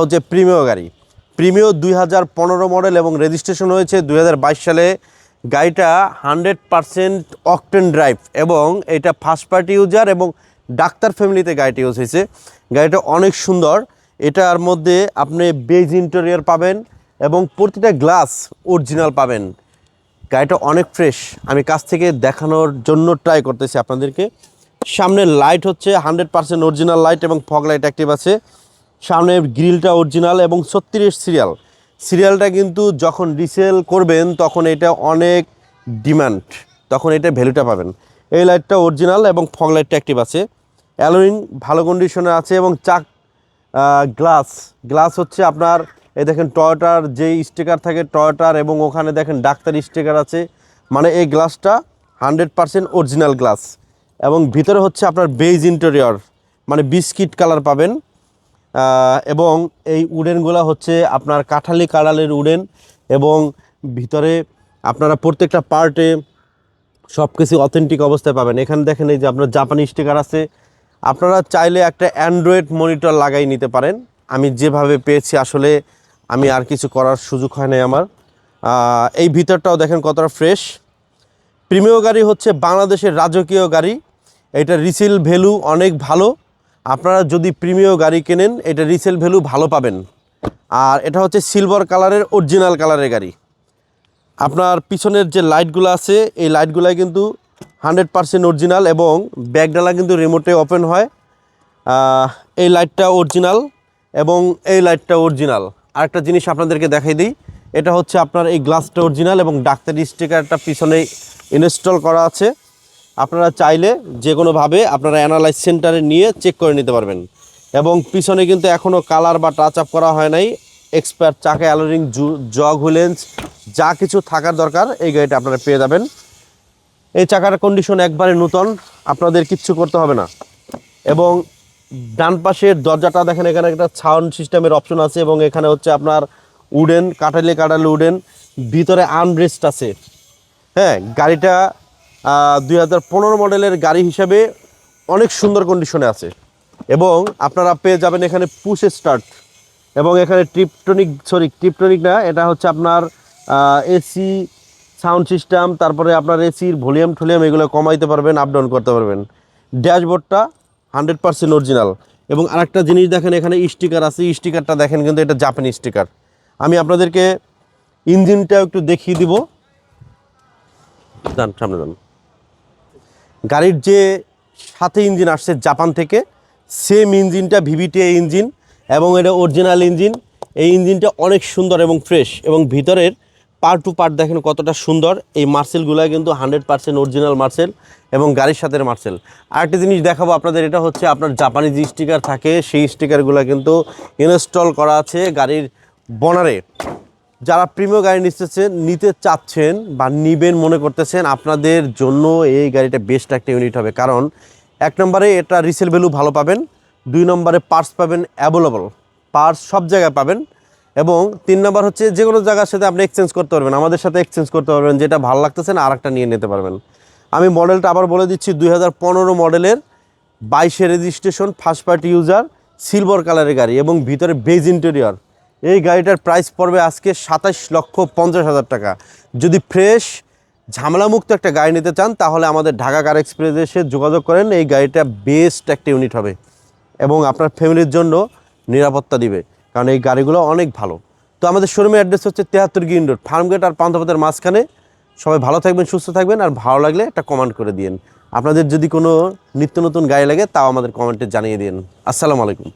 হচ্ছে প্রিমিয় গাড়ি। প্রিমিয় দুই হাজার পনেরো মডেল এবং রেজিস্ট্রেশন হয়েছে দুই হাজার বাইশ সালে। গাড়িটা হান্ড্রেড পারসেন্ট অকটেন ড্রাইভ এবং এটা ফার্স্ট পার্টি ইউজার এবং ডাক্তার ফ্যামিলিতে গাড়িটি ইউজ হয়েছে। গাড়িটা অনেক সুন্দর। এটার মধ্যে আপনি বেজ ইন্টেরিয়ার পাবেন এবং প্রতিটা গ্লাস অরিজিনাল পাবেন। গাড়িটা অনেক ফ্রেশ আমি কাছ থেকে দেখানোর জন্য ট্রাই করতেছি আপনাদেরকে। সামনে লাইট হচ্ছে, হান্ড্রেড পার্সেন্ট অরিজিনাল লাইট এবং ফগ লাইট অ্যাক্টিভ আছে। সামনে গ্রিলটা অরিজিনাল এবং ছত্রিশ সিরিয়াল। সিরিয়ালটা কিন্তু যখন রিসেল করবেন, তখন এটা অনেক ডিমান্ড, তখন এটা ভ্যালুটা পাবেন। এই লাইটটা অরিজিনাল এবং ফগ লাইটটা অ্যাক্টিভ আছে। অ্যালোইং ভালো কন্ডিশনে আছে এবং চাক গ্লাস। গ্লাস হচ্ছে আপনার, এই দেখেন টয়টার যে স্টিকার থাকে টয়টার এবং ওখানে দেখেন ডাক্তার স্টিকার আছে। মানে এই গ্লাসটা হান্ড্রেড পারসেন্ট অরিজিনাল গ্লাস এবং ভিতরে হচ্ছে আপনার বেজ ইন্টেরিয়র মানে বিস্কিট কালার পাবেন। এবং এই উডেনগুলো হচ্ছে আপনার কাঠালি কালারের উডেন এবং ভিতরে আপনারা প্রত্যেকটা পার্টে সব কিছু অথেন্টিক অবস্থায় পাবেন। এখানে দেখেন এই যে আপনার জাপানি স্টিকার আছে। আপনারা চাইলে একটা অ্যান্ড্রয়েড মনিটর লাগাই নিতে পারেন। আমি যেভাবে পেয়েছি আসলে আমি আর কিছু করার সুযোগ হয় নাই আমার। এই ভিতরটাও দেখেন কতটা ফ্রেশ প্রিমিয় গাড়ি হচ্ছে বাংলাদেশের রাজকীয় গাড়ি। এটা রিসেল ভ্যালু অনেক ভালো। আপনারা যদি প্রিমিয় গাড়ি কেনেন, এটা রিসেল ভ্যালু ভালো পাবেন। আর এটা হচ্ছে সিলভার কালারের অরিজিনাল কালারের গাড়ি। আপনার পিছনের যে লাইটগুলো আছে, এই লাইটগুলো কিন্তু হান্ড্রেড পারসেন্ট অরিজিনাল এবং ব্যাগডালা কিন্তু রিমোটে ওপেন হয়। এই লাইটটা অরিজিনাল এবং এই লাইটটা অরিজিনাল আরেকটা জিনিস আপনাদেরকে দেখাই দিই, এটা হচ্ছে আপনার এই গ্লাসটা অরিজিনাল এবং ডাক্তারি স্টিকারটা পিছনে ইনস্টল করা আছে। আপনারা চাইলে যে কোনোভাবে আপনারা অ্যানালাইজ সেন্টারে নিয়ে চেক করে নিতে পারবেন। এবং পিছনে কিন্তু এখনও কালার বা টাচ আপ করা হয় নাই। এক্সপায়ার চাকা অ্যালোরিং জগ হুলেন্স যা কিছু থাকার দরকার, এই গাড়িটা আপনারা পেয়ে যাবেন। এই চাকার কন্ডিশন একবারে নূতন, আপনাদের কিচ্ছু করতে হবে না। এবং ডান পাশের দরজাটা দেখেন, এখানে একটা সাউন্ড সিস্টেমের অপশন আছে, এবং এখানে হচ্ছে আপনার উডেন কাটালে কাটালে উডেন ভিতরে আনব্রেস্ট আছে। হ্যাঁ গাড়িটা দুই হাজার পনেরো মডেলের গাড়ি হিসাবে অনেক সুন্দর কন্ডিশনে আছে। এবং আপনারা পেয়ে যাবেন এখানে পুশ স্টার্ট এবং এখানে ট্রিপটনিক সরি ট্রিপটনিক না, এটা হচ্ছে আপনার এসি সাউন্ড সিস্টেম তারপরে আপনার এসির ভলিউম টলিউম এগুলো কমাইতে পারবেন আপ ডাউন করতে পারবেন। ড্যাশবোর্ডটা হান্ড্রেড পার্সেন্ট অরিজিনাল এবং আরেকটা জিনিস দেখেন, এখানে স্টিকার আছে স্টিকারটা দেখেন, কিন্তু এটা জাপানি স্টিকার আমি আপনাদেরকে ইঞ্জিনটাও একটু দেখিয়ে দিব। যান সামনে যান গাড়ির যে সাথে ইঞ্জিন আসছে জাপান থেকে, সেম ইঞ্জিনটা ভিভিটিএ ইঞ্জিন এবং এটা অরিজিনাল ইঞ্জিন। এই ইঞ্জিনটা অনেক সুন্দর এবং ফ্রেশ এবং ভিতরের পার্ট টু পার্ট দেখেন কতটা সুন্দর। এই মার্সেলগুলো কিন্তু হান্ড্রেড পার্সেন্ট অরিজিনাল মার্সেল এবং গাড়ির সাথে মার্সেল। আরেকটা জিনিস দেখাবো আপনাদের, এটা হচ্ছে আপনার জাপানি যে স্টিকার থাকে, সেই স্টিকারগুলো কিন্তু ইনস্টল করা আছে গাড়ির বনারে যারা প্রিমিয় গাড়ি নিতেছেন, নিতে চাচ্ছেন বা নিবেন মনে করতেছেন, আপনাদের জন্য এই গাড়িটা বেস্ট একটা ইউনিট হবে। কারণ এক নম্বরে এটা রিসেল ভ্যালু ভালো পাবেন, দুই নম্বরে পার্টস পাবেন অ্যাভেলেবল পার্টস সব জায়গায় পাবেন এবং তিন নম্বর হচ্ছে যে কোনো জায়গার সাথে আপনি এক্সচেঞ্জ করতে পারবেন, আমাদের সাথে এক্সচেঞ্জ করতে পারবেন, যেটা ভালো লাগতেছে না আর একটা নিয়ে নিতে পারবেন। আমি মডেলটা আবার বলে দিচ্ছি, দুই হাজার পনেরো মডেলের বাইশে registration first party user silver কালারের গাড়ি এবং ভিতরে বেজ ইন্টেরিয়র এই গাড়িটার প্রাইস পড়বে আজকে সাতাশ লক্ষ পঞ্চাশ হাজার টাকা। যদি ফ্রেশ ঝামেলামুক্ত একটা গাড়ি নিতে চান, তাহলে আমাদের ঢাকা কার এক্সপ্রেস এসে যোগাযোগ করেন, এই গাড়িটা বেস্ট একটা ইউনিট হবে এবং আপনার ফ্যামিলির জন্য নিরাপত্তা দিবে, কারণ এই গাড়িগুলো অনেক ভালো। তো আমাদের শোরুমের অ্যাড্রেস হচ্ছে তেহাত্তর গিন রোড, ফার্মগেট আর পান্থপথের মাঝখানে। সবাই ভালো থাকবেন, সুস্থ থাকবেন, আর ভালো লাগলে একটা কমেন্ট করে দিন আপনাদের যদি কোনো নিত্য নতুন গাড়ি লাগে, তাও আমাদের কমেন্টে জানিয়ে দিন আসসালামু আলাইকুম।